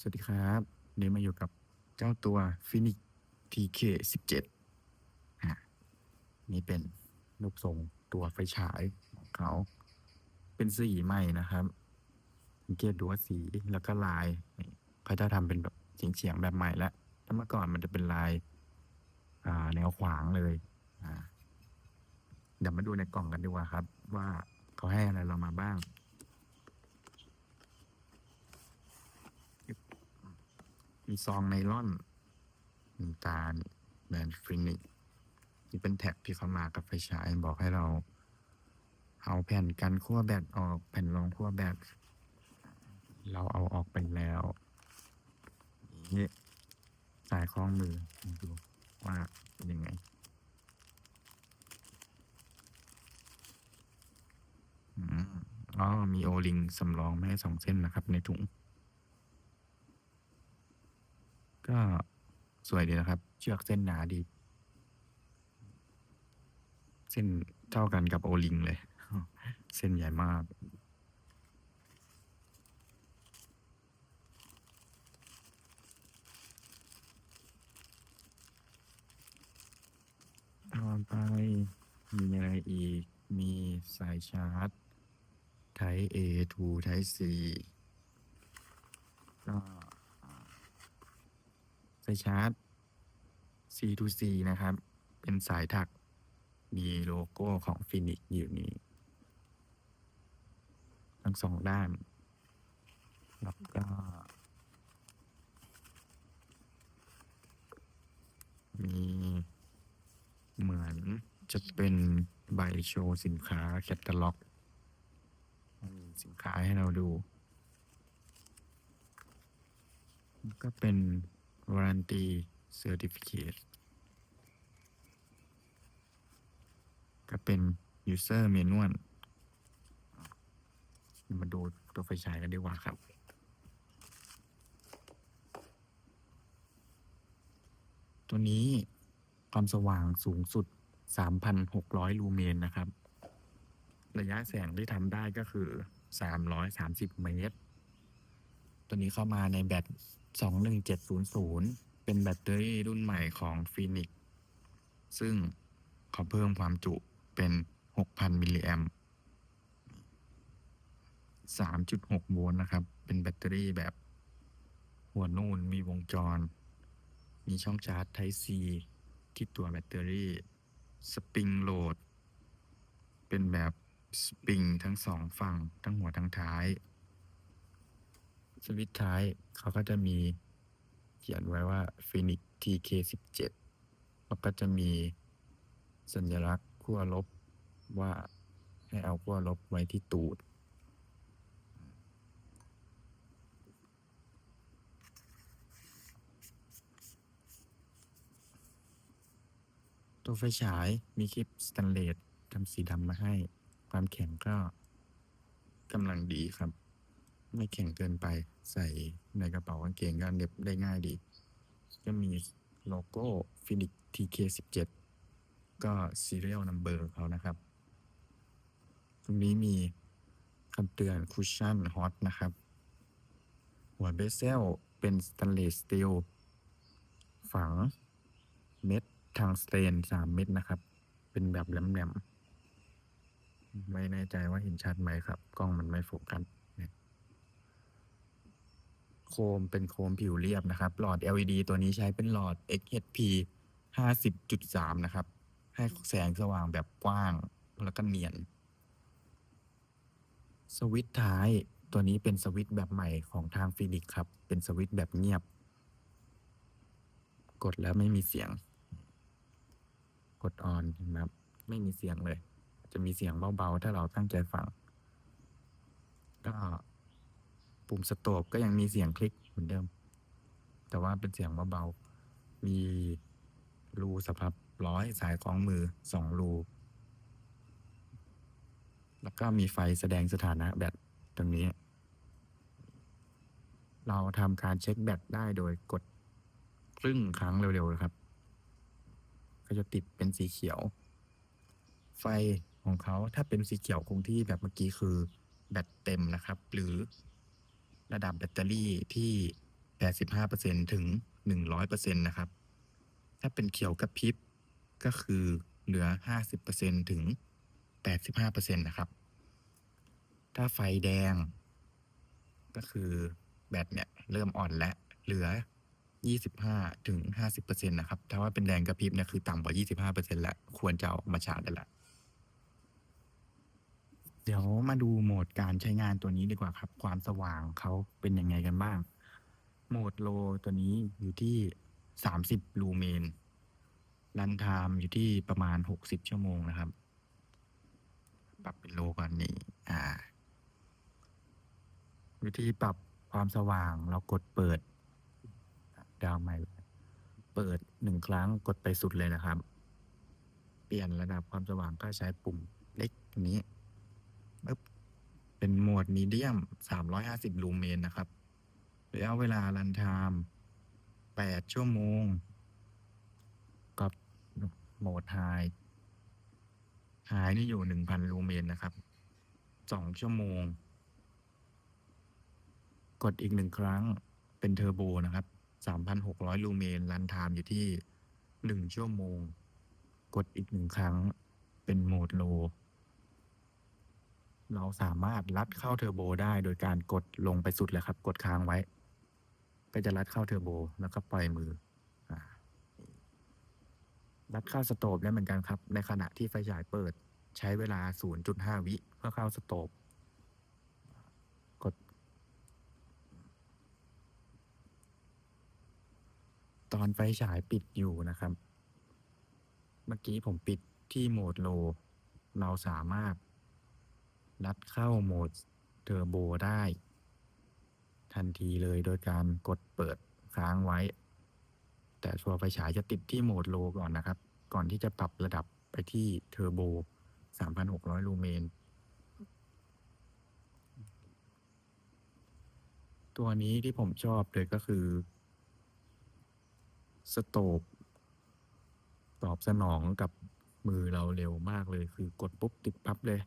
สวัสดีครับวันนี้มาอยู่กับเจ้าตัว Phoenix TK 17 อะนี่เป็นรูปทรงตัวไฟฉายของเขา เป็นสีใหม่นะครับสังเกตดูว่าสีแล้วก็ลายเขาจะทำเป็นแบบเฉียงๆแบบใหม่แล้วถ้าเมื่อก่อนมันจะเป็นลาย อ่าแนวขวางเลย อ่า เดี๋ยวมาดูในกล่องกันดีกว่าครับ ว่าเขาให้อะไรเรามาบ้าง มีซองไนล่อนมีตาลแบรนด์ฟินิกนี่เป็นแท็กที่เขามากับไฟฉายบอกให้เรา เอาแผ่นกันขั้วแบตออกแผ่นรองขั้วแบตเราเอาออกไปแล้วนี่สายคล้องมือดูว่าเป็นยังไงอ๋อมีโอลิงสำรองมาให้สองเส้นนะครับในถุง ก็สวยดีนะครับ เชือกเส้นหนาดี เส้นเท่ากันกับโอลิงเลย เส้นใหญ่มาก ต่อไปมีอะไรอีก มีสายชาร์จ Type A to Type C ก็ สายชาร์จ C to C นะครับ เป็นสายถัก มีโลโก้ของฟินิกอยู่นี้ ทั้งสองด้าน แล้วก็ มีเหมือนจะเป็นใบโชว์สินค้าแคตตาล็อก มีสินค้าให้เราดู ก็เป็น warranty certificate ก็เป็น user manual มาดูตัวไฟฉายกันดีกว่าครับ ตัวนี้ความสว่างสูงสุด 3,600 ลูเมนนะครับ ระยะแสงที่ทำได้ก็คือ 330 เมตร ตัวนี้เข้ามาในแบต 21700 เป็นแบตเตอรี่รุ่นใหม่ของ Phoenix ซึ่งเขาเพิ่มความจุเป็น 6,000 มิลลิแอมป์3.6 โวลต์นะครับ เป็นแบตเตอรี่แบบ หัวนูนมีวงจร มีช่องชาร์จ Type C ที่ตัวแบตเตอรี่ สปริงโหลด เป็นแบบสปริงทั้งสองฝั่ง ทั้งหัวทั้งท้าย สวิตช์ท้ายเขาก็จะมีเขียนไว้ว่า Phoenix TK17 แล้วก็จะมีสัญลักษณ์ขั้วลบว่าให้เอาขั้วลบไว้ที่ตูด ตัวไฟฉายมีคลิปสแตนเลสทำสีดำมาให้ ความแข็งก็กำลังดีครับ ไม่แข็งเกินไปใส่ในกระเป๋ากางเกงก็เน็บได้ง่ายดี ก็มีโลโก้ Phoenix TK17 ก็ Serial Number เขานะครับ ตรงนี้มีคำเตือน Cushion Hot นะครับ หัวเบสเซลเป็นสแตนเลสสตีลฝังเม็ดทางสเตนสามเม็ดนะครับ เป็นแบบแหลมๆ ไม่แน่ใจว่าเห็นชัดไหมครับ กล้องมันไม่โฟกัส โคมเป็นโคมผิวเรียบนะครับ หลอด LED ตัวนี้ใช้เป็นหลอด XHP 50.3 นะครับ ให้แสงสว่างแบบกว้างแล้วก็เนียน สวิตช์ท้ายตัวนี้เป็นสวิตช์แบบใหม่ของทางฟินิกครับ เป็นสวิตช์แบบเงียบ กดแล้วไม่มีเสียง กดออนเห็นไหมครับ ไม่มีเสียงเลย จะมีเสียงเบาๆ ถ้าเราตั้งใจฟัง ก็ ปุ่มสโตปก็ยังมีเสียงคลิกเหมือนเดิม แต่ว่าเป็นเสียงเบาๆ มีรูสำหรับร้อยสายคล้องมือสองรู แล้วก็มีไฟแสดงสถานะแบตตรงนี้ เราทำการเช็คแบตได้โดยกดครึ่งครั้งเร็วๆนะครับ ก็จะติดเป็นสีเขียว ไฟของเขาถ้าเป็นสีเขียวคงที่แบบเมื่อกี้คือแบตเต็มนะครับ หรือ ระดับแบตเตอรี่ที่ 85%ถึง 100%นะครับ ถ้าเป็นเขียวกระพริบก็คือเหลือ 50%ถึง 85%นะครับ ถ้าไฟแดง ก็คือแบตเนี่ยเริ่มอ่อนและเหลือ 25ถึง50%นะครับ ถ้าว่าเป็นแดงกระพริบเนี่ยคือต่ำกว่า 25%แล้ว ควรจะเอาออกมาชาร์จได้ละ เดี๋ยวมาดูโหมดการใช้งานตัวนี้ดีกว่าครับ ความสว่างเขาเป็นยังไงกันบ้าง โหมดโลตัวนี้อยู่ที่ 30 ลูเมน รันไทม์อยู่ที่ประมาณ 60 ชั่วโมงนะครับ ปรับเป็นโลก่อนนี้ อ่า วิธีปรับความสว่างเรากดเปิด ดาวใหม่ เปิดหนึ่งครั้งกดไปสุดเลยนะครับ เปลี่ยนระดับความสว่างก็ใช้ปุ่มเล็กนี้ เป็นโหมดมีเดียม 350 ลูเมนนะครับระยะเวลารันไทม์8 ชั่วโมง กับโหมดไฮไฮนี่อยู่ 1,000 ลูเมนนะครับ 2 ชั่วโมง กดอีกหนึ่งครั้งเป็นเทอร์โบนะครับ 3,600 ลูเมนรันไทม์อยู่ที่ 1 ชั่วโมง กดอีกหนึ่งครั้งเป็นโหมดโล เราสามารถลัดเข้าเทอร์โบได้โดยการกดลงไปสุดเลยครับ กดค้างไว้ ก็จะลัดเข้าเทอร์โบแล้วก็ปล่อยมืออาลัดเข้าสโตปได้เหมือนกันครับ ในขณะที่ไฟฉายเปิดใช้เวลา 0.5 วิเพื่อเข้าสโตปกด ตอนไฟฉายปิดอยู่นะครับ เมื่อกี้ผมปิดที่โหมดโล เราสามารถ ลัดเข้าโหมดเทอร์โบได้ ทันทีเลยโดยการกดเปิดค้างไว้ แต่ตัวไฟฉายจะติดที่โหมดโลก่อนนะครับ ก่อนที่จะปรับระดับไปที่เทอร์โบ 3,600 ลูเมน ตัวนี้ที่ผมชอบเลยก็คือ สโตบตอบสนองกับมือเราเร็วมากเลยคือกดปุ๊บติดปั๊บเลย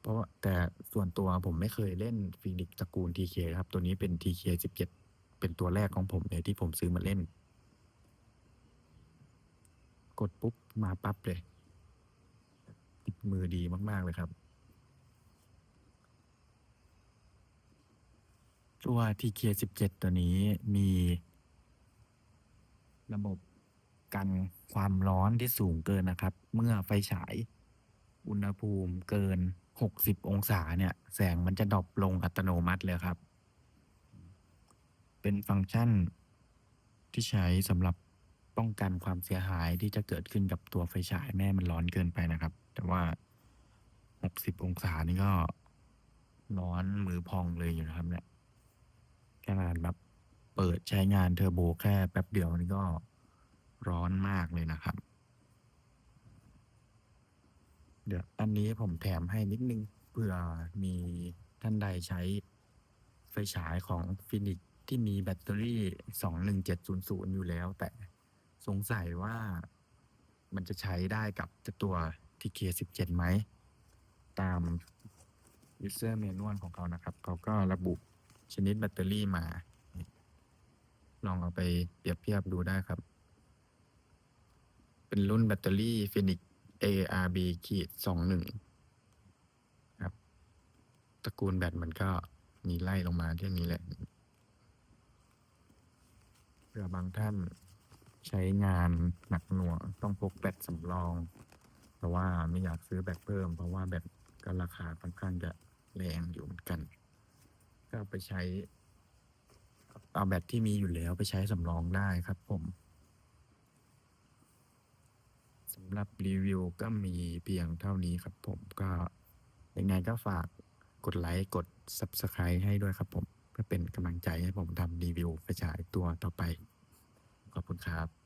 เพราะว่าแต่ส่วนตัวผมไม่เคยเล่นฟีนิกตระกูล TK คครับ ตัวนี้เป็น TK 17เป็นตัวแรกของผมเลยที่ผมซื้อมาเล่น กดปุ๊บมาปั๊บเลย ติดมือดีมาก ๆ เลยครับ ตัว TK 17ตัวนี้มี ระบบกันความร้อนที่สูงเกินนะครับ เมื่อไฟฉาย อุณหภูมิเกิน 60 องศาเนี่ย แสงมันจะดรอปลงอัตโนมัติเลยครับ เป็นฟังก์ชันที่ใช้สำหรับป้องกันความเสียหายที่จะเกิดขึ้นกับตัวไฟฉายแม่มันร้อนเกินไปนะครับ แต่ว่า 60 องศานี่ก็ร้อนมือพองเลยอยู่นะครับ เนี่ยขนาดแบบเปิดใช้งานเทอร์โบแค่แป๊บเดียวนี่ก็ร้อนมากเลยนะครับ เดี๋ยวอันนี้ผมแถมให้นิดนึงเผื่อมีท่านใดใช้ไฟฉายของฟินิกที่มีแบตเตอรี่ 21700 อยู่แล้ว แต่สงสัยว่ามันจะใช้ได้กับตัว TK17 ไหม ตาม user manual ของเขานะครับ เขาก็ระบุชนิดแบตเตอรี่มา ลองเอาไปเปรียบเทียบดูได้ครับ เป็นรุ่นแบตเตอรี่ฟินิก ARB ขีดสองหนึ่งครับ ตระกูลแบตมันก็มีไล่ลงมาที่นี้แหละเผื่อบางท่านใช้งานหนักหน่วงต้องพกแบตสำรอง เพราะว่าไม่อยากซื้อแบตเพิ่ม เพราะว่าแบตก็ราคาค่อนข้างจะแรงอยู่เหมือนกัน ก็ไปใช้ เอาแบตที่มีอยู่แล้วไปใช้สำรองได้ครับผม สำหรับรีวิวก็มีเพียงเท่านี้ครับผมก็ยังไงก็ฝากกดไลค์กด Subscribe ให้ด้วยครับผม เพื่อเป็นกำลังใจให้ผมทำรีวิวกระจายตัวต่อไป ขอบคุณครับ